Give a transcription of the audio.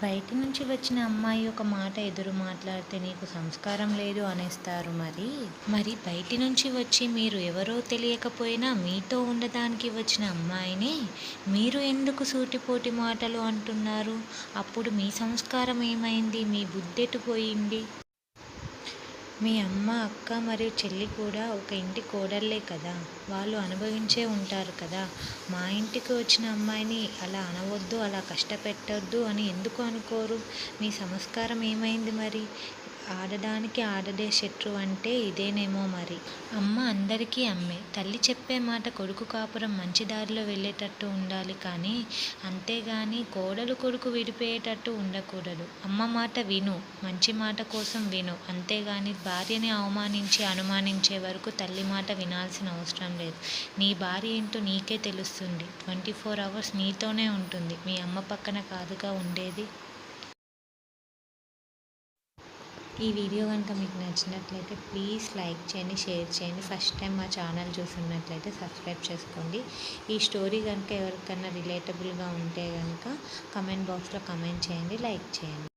బయటి నుంచి వచ్చిన అమ్మాయి ఒక మాట ఎదురు మాట్లాడితే నీకు సంస్కారం లేదు అనేస్తారు మరి. మరి బయటి నుంచి వచ్చి మీరు ఎవరో తెలియకపోయినా మీతో ఉండడానికి వచ్చిన అమ్మాయిని మీరు ఎందుకు సూటిపోటి మాటలు అంటున్నారు? అప్పుడు మీ సంస్కారం ఏమైంది? మీ బుద్ధెటు పోయింది? మీ అమ్మ అక్క మరియు చెల్లి కూడా ఒక ఇంటి కోడళ్ళే కదా? వాళ్ళు అనుభవించే ఉంటారు కదా? మా ఇంటికి వచ్చిన అమ్మాయిని అలా అనవద్దు అలా కష్టపెట్టొద్దు అని ఎందుకు అనుకోరు? మీ సంస్కారం ఏమైంది మరి? ఆడడానికి ఆడదే శత్రువు అంటే ఇదేనేమో మరి. అమ్మ అందరికీ అమ్మే. తల్లి చెప్పే మాట కొడుకు కాపురం మంచి దారిలో వెళ్ళేటట్టు ఉండాలి కానీ అంతేగాని కోడలు కొడుకు విడిపోయేటట్టు ఉండకూడదు. అమ్మ మాట విను మంచి మాట కోసం విను. అంతేగాని భార్యని అవమానించి అనుమానించే వరకు తల్లి మాట వినాల్సిన అవసరం లేదు. నీ భార్య ఏంటో నీకే తెలుస్తుంది. ట్వంటీ ఫోర్ అవర్స్ నీతోనే ఉంటుంది. మీ అమ్మ పక్కన కాదుగా ఉండేది? ఈ వీడియో కనుక మీకు నచ్చినట్లయితే ప్లీజ్ లైక్ చేయండి షేర్ చేయండి. ఫస్ట్ టైం మా ఛానల్ చూస్తున్నట్లయితే సబ్స్క్రైబ్ చేసుకోండి. ఈ స్టోరీ కనుక ఎవరికైనా రిలేటబుల్గా ఉంటే కనుక కమెంట్ బాక్స్లో కమెంట్ చేయండి లైక్ చేయండి.